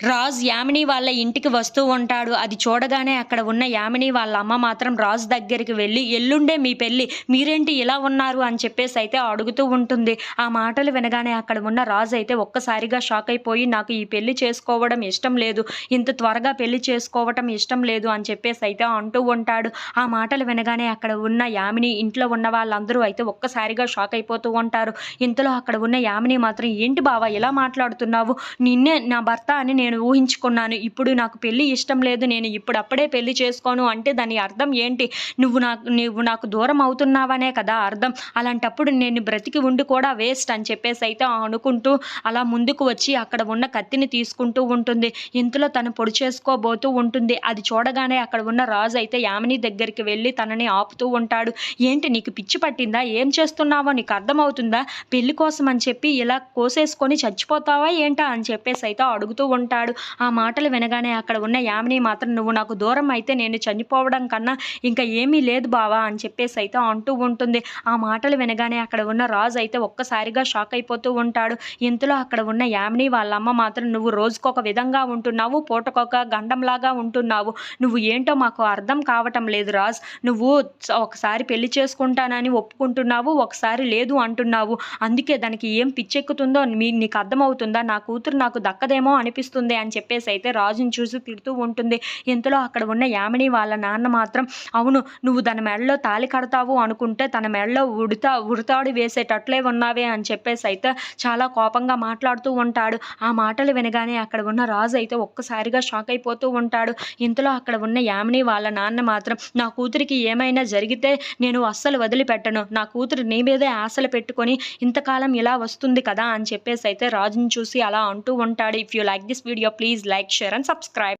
రాజ్ యామిని వాళ్ళ ఇంటికి వస్తూ ఉంటాడు. అది చూడగానే అక్కడ ఉన్న యామిని వాళ్ళ అమ్మ మాత్రం రాజ్ దగ్గరికి వెళ్ళి ఎల్లుండే మీ పెళ్ళి మీరేంటి ఇలా ఉన్నారు? అని చెప్పేసి అయితే అడుగుతూ ఉంటుంది. ఆ మాటలు వినగానే అక్కడ ఉన్న రాజ్ అయితే ఒక్కసారిగా షాక్ అయిపోయి నాకు ఈ పెళ్ళి చేసుకోవడం ఇష్టం లేదు. ఇంత త్వరగా పెళ్ళి చేసుకోవటం ఇష్టం లేదు అని చెప్పేసి అయితే అంటూ ఉంటాడు. ఆ మాటలు వినగానే అక్కడ ఉన్న యామిని ఇంట్లో ఉన్న వాళ్ళందరూ అయితే ఒక్కసారిగా షాక్ అయిపోతూ ఉంటారు. ఇంతలో అక్కడ ఉన్న యామిని మాత్రం ఏంటి బావా ఇలా మాట్లాడుతున్నావు? నిన్నే నా భర్త అని నేను నేను ఊహించుకున్నాను. ఇప్పుడు నాకు పెళ్ళి ఇష్టం లేదు. నేను ఇప్పుడు అప్పుడే పెళ్ళి చేసుకోను అంటే దాని అర్థం ఏంటి? నువ్వు నాకు నువ్వు నాకు దూరం అవుతున్నావనే కదా అర్థం. అలాంటప్పుడు నేను బ్రతికి ఉండి కూడా వేస్ట్ అని చెప్పేసి అయితే అనుకుంటూ అలా ముందుకు వచ్చి అక్కడ ఉన్న కత్తిని తీసుకుంటూ ఉంటుంది. ఇంతలో తను పొడి చేసుకోబోతూ ఉంటుంది. అది చూడగానే అక్కడ ఉన్న రాజు అయితే యామిని దగ్గరికి వెళ్ళి తనని ఆపుతూ ఉంటాడు. ఏంటి నీకు పిచ్చి పట్టిందా? ఏం చేస్తున్నావో? నీకు అర్థమవుతుందా? పెళ్ళి కోసం అని చెప్పి ఇలా కోసేసుకొని చచ్చిపోతావా ఏంటా? అని చెప్పేసి అయితే అడుగుతూ ఉంటాడు. ఆ మాటలు వినగానే అక్కడ ఉన్న యామిని మాత్రం నువ్వు నాకు దూరం అయితే నేను చనిపోవడం కన్నా ఇంకా ఏమీ లేదు బావా అని చెప్పేసి అయితే అంటూ ఉంటుంది. ఆ మాటలు వినగానే అక్కడ ఉన్న రాజు అయితే ఒక్కసారిగా షాక్ అయిపోతూ ఉంటాడు. ఇంతలో అక్కడ ఉన్న యామిని వాళ్ళ అమ్మ మాత్రం నువ్వు రోజుకొక విధంగా ఉంటున్నావు పూటకొక గండంలాగా ఉంటున్నావు. నువ్వు ఏంటో మాకు అర్థం కావటం లేదు రాజ్. నువ్వు ఒకసారి పెళ్ళి చేసుకుంటానని ఒప్పుకుంటున్నావు ఒకసారి లేదు అంటున్నావు. అందుకే దానికి ఏం పిచ్చెక్కుతుందో మీ నీకు అర్థమవుతుందా? నా కూతురు నాకు దక్కదేమో అనిపిస్తుంది. అని చెప్పేసి అయితే రాజుని చూసి తిడుతూ ఉంటుంది. ఇంతలో అక్కడ ఉన్న యామిని వాళ్ళ నాన్న మాత్రం అవును నువ్వు తన మెడలో తాలి కడతావు అనుకుంటే తన మెడలో ఉడతా ఉడతాడు వేసేటట్లే ఉన్నావే అని చెప్పేసి అయితే చాలా కోపంగా మాట్లాడుతూ ఉంటాడు. ఆ మాటలు వినగానే అక్కడ ఉన్న రాజు అయితే ఒక్కసారిగా షాక్ అయిపోతూ ఉంటాడు. ఇంతలో అక్కడ ఉన్న యామిని వాళ్ళ నాన్న మాత్రం నా కూతురికి ఏమైనా జరిగితే నేను అస్సలు వదిలిపెట్టను. నా కూతురు నీ మీదే ఆశలు పెట్టుకొని ఇంతకాలం ఇలా వస్తుంది కదా అని చెప్పేసి అయితే రాజుని చూసి అలా అంటూ ఉంటాడు. If you like this video video please like share and subscribe.